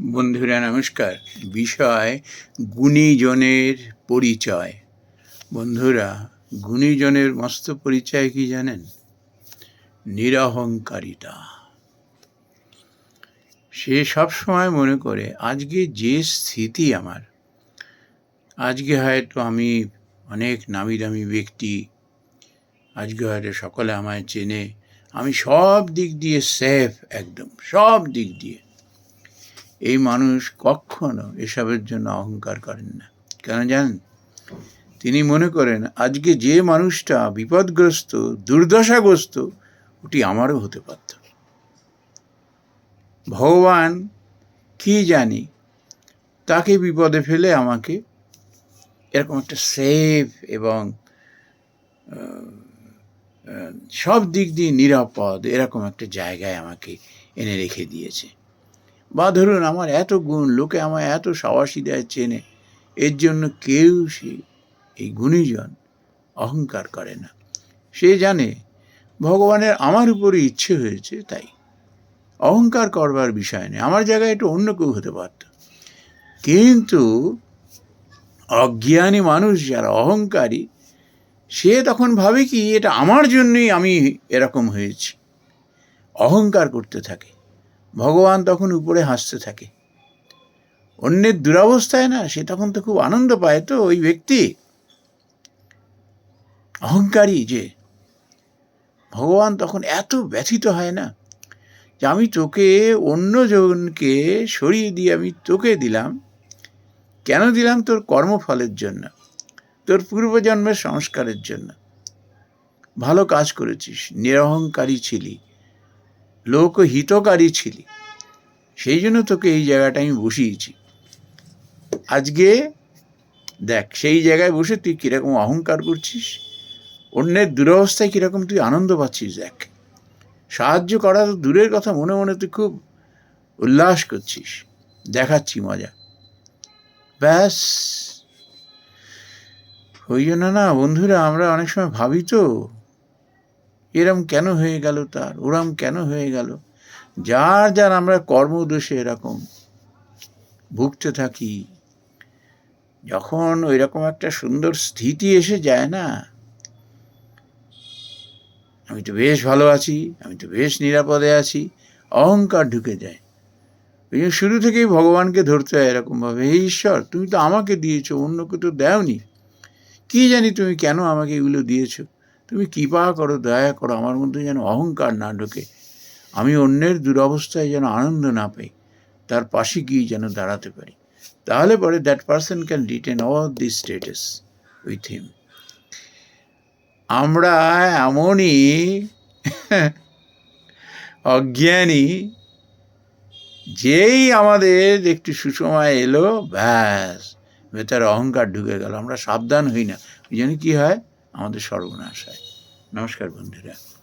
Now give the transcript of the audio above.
বন্ধুরা, নমস্কার। বিষয়, গুণীজনের পরিচয়। বন্ধুরা, গুণীজনের মস্ত পরিচয় কি জানেন? নিরহংকারিতা। সে সব সময় মনে করে, আজকে যে স্থিতি আমার, আজকে হয়তো আমি অনেক নামি দামি ব্যক্তি, আজকে হয়তো সকলে আমায় চেনে, আমি সব দিক দিয়ে সেফ একদম, সব দিক দিয়ে। এই মানুষ কখনো এসবের জন্য অহংকার করেন না। কেন জানেন? তিনি মনে করেন, আজকে যে মানুষটা বিপদগ্রস্ত, দুর্দশাগ্রস্ত, ওটি আমারও হতে পারত ভগবান কি জানি, তাকে বিপদে ফেলে আমাকে এরকম একটা সেফ এবং সব দিক দিয়ে নিরাপদ এরকম একটা জায়গায় আমাকে এনে রেখে দিয়েছে। বা ধরুন আমার এত গুণ, লোকে আমায় এত সাবাসী দেয়, চেনে, এর জন্য কেউ সে এই গুণীজন অহংকার করে না। সে জানে ভগবানের আমার উপরে ইচ্ছে হয়েছে তাই। অহংকার করবার বিষয় নেই আমার জায়গায় একটু অন্য কেউ হতে পারত। কিন্তু অজ্ঞানী মানুষ যারা অহংকারী, সে তখন ভাবে কি, এটা আমার জন্যই আমি এরকম হয়েছি। অহংকার করতে থাকে। ভগবান তখন উপরে হাসতে থাকে। অন্যের দুরাবস্থায় না, সে তখন তো খুব আনন্দ পায়। তো ওই ব্যক্তি অহংকারী যে, ভগবান তখন এত ব্যথিত হয় না যে, আমি তোকে অন্যজনকে সরিয়ে দিয়ে আমি তোকে দিলাম। কেন দিলাম? তোর কর্মফলের জন্য, তোর পূর্বজন্মের সংস্কারের জন্য। ভালো কাজ করেছিস, নিরহংকারী ছিলি। লোকহিতকারী ছিলি। সেই জন্য তোকে এই জায়গাটা আমি বসিয়েছি। আজকে দেখ, সেই জায়গায় বসে তুই কীরকম অহংকার করছিস, অন্যের দুরবস্থায় কীরকম তুই আনন্দ পাচ্ছিস দেখ। সাহায্য করা তো দূরের কথা, মনে মনে তুই খুব উল্লাস করছিস। দেখাচ্ছি মজা। ব্যাস। ওই জন্য না বন্ধুরা, আমরা অনেক সময় ভাবি তো এরম কেন হয়ে গেল তার? ওরম কেন হয়ে গেল? যার যার আমরা কর্মদোষে এরকম ভুগতে থাকি, যখন ওই রকম একটা সুন্দর স্থিতি এসে যায় না, আমি তো বেশ ভালো আছি, আমি তো বেশ নিরাপদে আছি, অহংকার ঢুকে যায়। ওই জন্য শুরু থেকেই ভগবানকে ধরতে হয় এরকমভাবে, হে ঈশ্বর, তুমি তো আমাকে দিয়েছ, অন্যকে তো দেওনি। কি জানি তুমি কেন আমাকে এগুলো দিয়েছ? তুমি কৃপা করো, দয়া করো, আমার মধ্যে যেন অহংকার না ঢোকে। আমি অন্যের দুরবস্থায় যেন আনন্দ না পাই, তার পাশে গিয়ে যেন দাঁড়াতে পারি। তাহলে পরে that person can retain all the status with him আমরা এমনই অজ্ঞানী, যেই আমাদের একটু সুসময় এলো, ব্যাস, ভেতরে অহংকার ঢুকে গেল। আমরা সাবধান হই না। ওই জন্য কী হয়? আমাদের সর্বনাশ হয় নমস্কার বন্ধুরা।